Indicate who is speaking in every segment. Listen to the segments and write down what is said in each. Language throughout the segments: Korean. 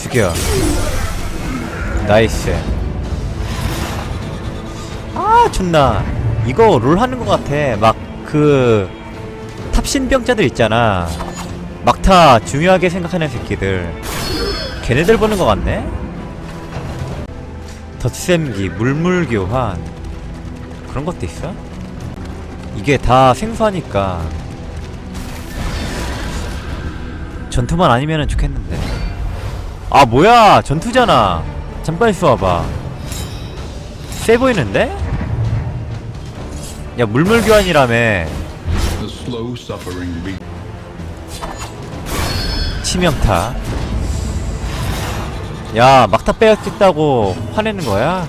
Speaker 1: 죽여. 나이스. 아 존나. 이거 롤 하는 것 같아. 막 그 탑신병자들 있잖아. 막타 중요하게 생각하는 새끼들. 걔네들 보는 것 같네? 덧셈기 물물교환. 그런 것도 있어? 이게 다 생소하니까. 전투만 아니면 좋겠는데 아 뭐야? 전투잖아. 잠깐 있어봐봐. 세 보이는데? 야 물물 교환이라며.
Speaker 2: Suffering be
Speaker 1: 치명타. 야 막타 빼앗겠다고 화내는 거야?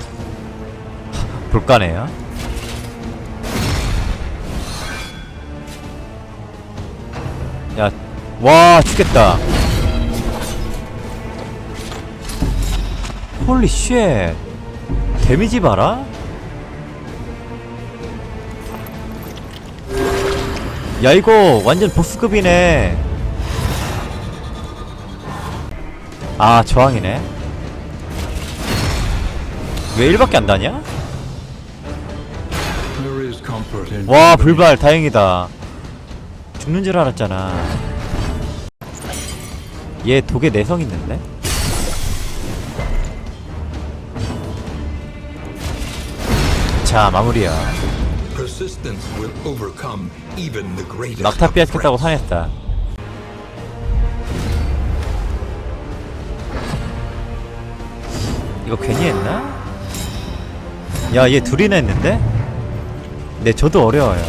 Speaker 1: 볼까네요. 야 와 죽겠다 홀리 쉣. 데미지 봐라. 야 이거 완전 보스급이네. 아 저항이네. 왜 1밖에 안 다냐? 와 불발. 다행이다. 죽는 줄 알았잖아. 얘 독에 내성 있는데? 자 마무리야 빼앗겠다고
Speaker 3: threats.
Speaker 1: 화냈다 이거 괜히 했나? 야 얘 둘이나 했는데? 네 저도 어려워요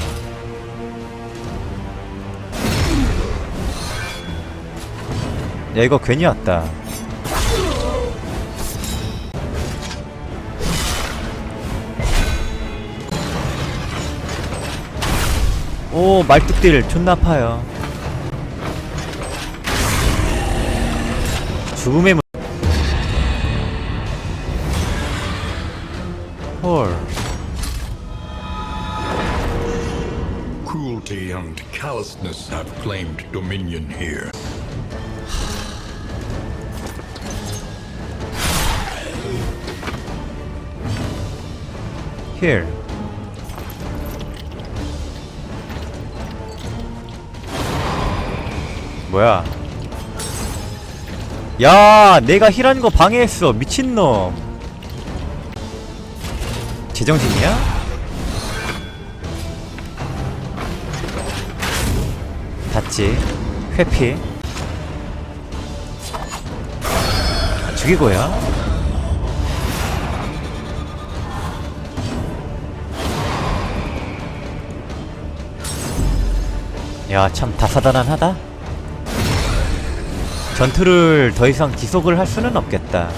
Speaker 1: 야 이거 괜히 왔다 오 말뚝딜 존나 아파요 죽음의 문... 헐
Speaker 2: cruelty and callousness have claimed dominion here.
Speaker 1: here 뭐야? 야 내가 힐한 거 방해했어. 미친놈. 제정신이야? 닿지. 회피. 죽이고요. 야참 다사다난하다 전투를 더 이상 지속을 할 수는 없겠다.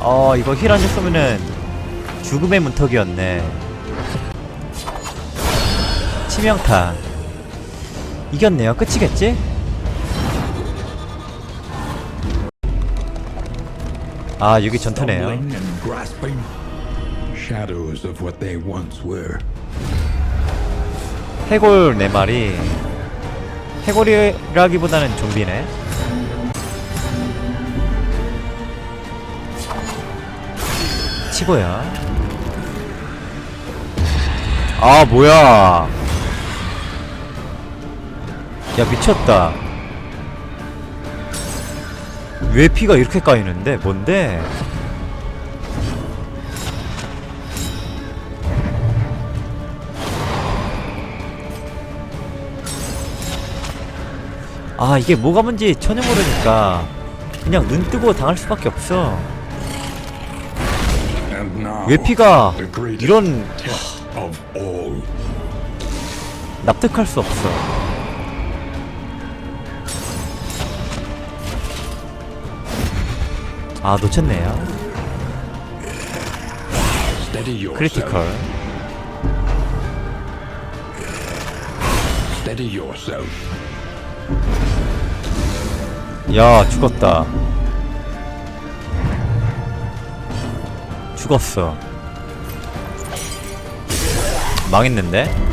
Speaker 1: 어 이거 힐안 줬으면은 죽음의 문턱이었네. 치명타. 이겼네요. 끝이겠지? 아 여기 전투네요
Speaker 2: shadows of what they once were.
Speaker 1: 해골 네 마리. 해골이라기보다는 좀비네. 치고요. 아 뭐야. 야 미쳤다. 왜 피가 이렇게 까이는데? 뭔데 아 이게 뭐가 뭔지 전혀 모르니까 그냥 눈 뜨고 당할 수밖에 없어
Speaker 2: And now,
Speaker 1: 왜 피가
Speaker 2: the greatest
Speaker 1: 이런. 납득할 수 없어 아 놓쳤네요. 크리티컬
Speaker 2: Steady yourself.
Speaker 1: 야 죽었다 죽었어 망했는데?